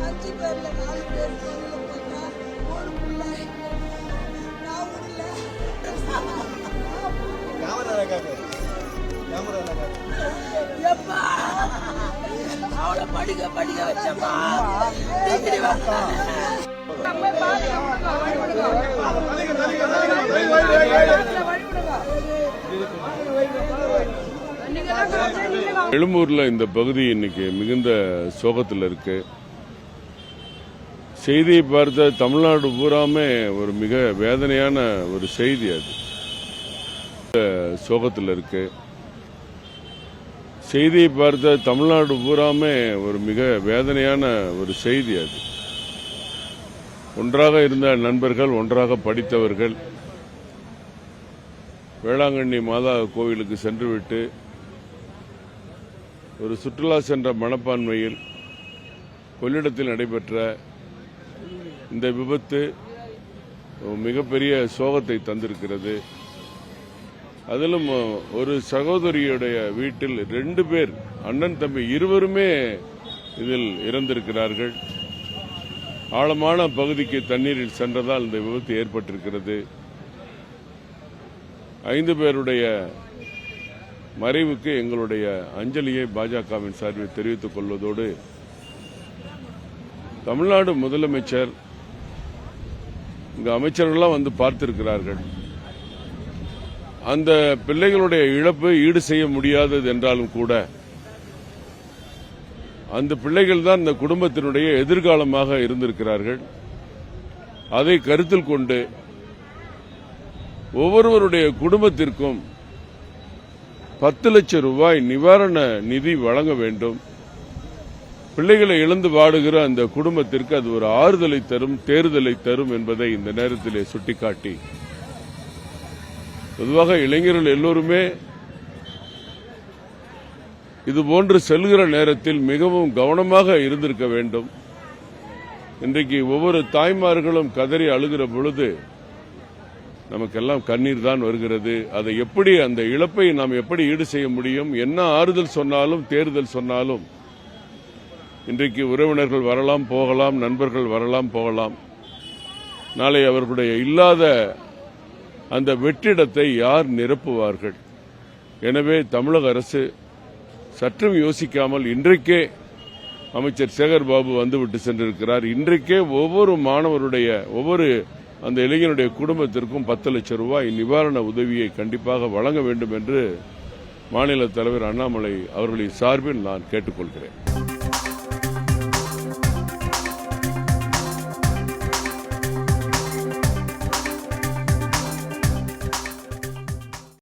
அஞ்சு பேர்ல நாலு பேர் ஒரு பிள்ளை நான் விடல எப்பா அவளை படிக்க படிக்க வச்சப்பா டிகிரி எழும்பூர்ல இந்த பகுதி இன்னைக்கு மிகுந்த சோகத்தில் இருக்கு. செய்தியை பார்த்த தமிழ்நாடு பூராமே ஒரு மிக வேதனையான ஒரு செய்தி அது. சோகத்தில் இருக்கு. செய்தியை பார்த்த தமிழ்நாடு பூராமே ஒரு மிக வேதனையான ஒரு செய்தி அது. ஒன்றாக இருந்த நண்பர்கள் ஒன்றாக படித்தவர்கள். வேளாங்கண்ணி மாதா கோவிலுக்கு சென்றுவிட்டு ஒரு சுற்றுலா சென்ற மனப்பான்மையில் கொள்ளிடத்தில் நடைபெற்ற இந்த விபத்து மிகப்பெரிய சோகத்தை தந்திருக்கிறது. அதிலும் ஒரு சகோதரியுடைய வீட்டில் ரெண்டு பேர் அண்ணன் தம்பி இருவருமே இதில் இறந்திருக்கிறார்கள். ஆழமான பகுதிக்கு தண்ணீரில் சென்றதால் இந்த விபத்து ஏற்பட்டிருக்கிறது. ஐந்து பேருடைய மறைவுக்கு எங்களுடைய அஞ்சலியை பாஜகவின் சார்பில் தெரிவித்துக் கொள்வதோடு தமிழ்நாடு முதலமைச்சர் இங்கு அமைச்சர்கள்லாம் வந்து பார்த்திருக்கிறார்கள். அந்த பிள்ளைகளுடைய இழப்பு ஈடு செய்ய முடியாதது என்றாலும் கூட அந்த பிள்ளைகள் தான் இந்த குடும்பத்தினுடைய எதிர்காலமாக இருந்திருக்கிறார்கள். அதை கருத்தில் கொண்டு ஒவ்வொருவருடைய குடும்பத்திற்கும் பத்து லட்சம் ரூபாய் நிவாரண நிதி வழங்க வேண்டும். பிள்ளைகளை இழந்து வாடுகிற அந்த குடும்பத்திற்கு அது ஒரு ஆறுதலை தரும் தேர்தலை தரும் என்பதை இந்த நேரத்திலே சுட்டிக்காட்டி. பொதுவாக இளைஞர்கள் எல்லோருமே இதுபோன்று செல்கிற நேரத்தில் மிகவும் கவனமாக இருந்திருக்க வேண்டும். இன்றைக்கு ஒவ்வொரு தாய்மார்களும் கதறி அழுகிற பொழுது நமக்கெல்லாம் கண்ணீர் தான் வருகிறது. அதை எப்படி அந்த இழப்பை நாம் எப்படி ஈடு செய்ய முடியும்? என்ன ஆறுதல் சொன்னாலும் தேர்தல் சொன்னாலும் இன்றைக்கு உறவினர்கள் வரலாம் போகலாம் நண்பர்கள் வரலாம் போகலாம். நாளை அவர்களுடைய இல்லாத அந்த வெற்றிடத்தை யார் நிரப்புவார்கள்? எனவே தமிழக அரசு சற்றும் யோசிக்காமல் இன்றைக்கே அமைச்சர் சேகர் பாபு வந்துவிட்டு சென்றிருக்கிறார். இன்றைக்கே ஒவ்வொரு மாணவருடைய ஒவ்வொரு அந்த இளைஞனுடைய குடும்பத்திற்கும் பத்து லட்சம் ரூபாய் நிவாரண உதவியை கண்டிப்பாக வழங்க வேண்டும் என்று மாநில தலைவர் அண்ணாமலை அவர்களின் சார்பில் நான் கேட்டுக்கொள்கிறேன்.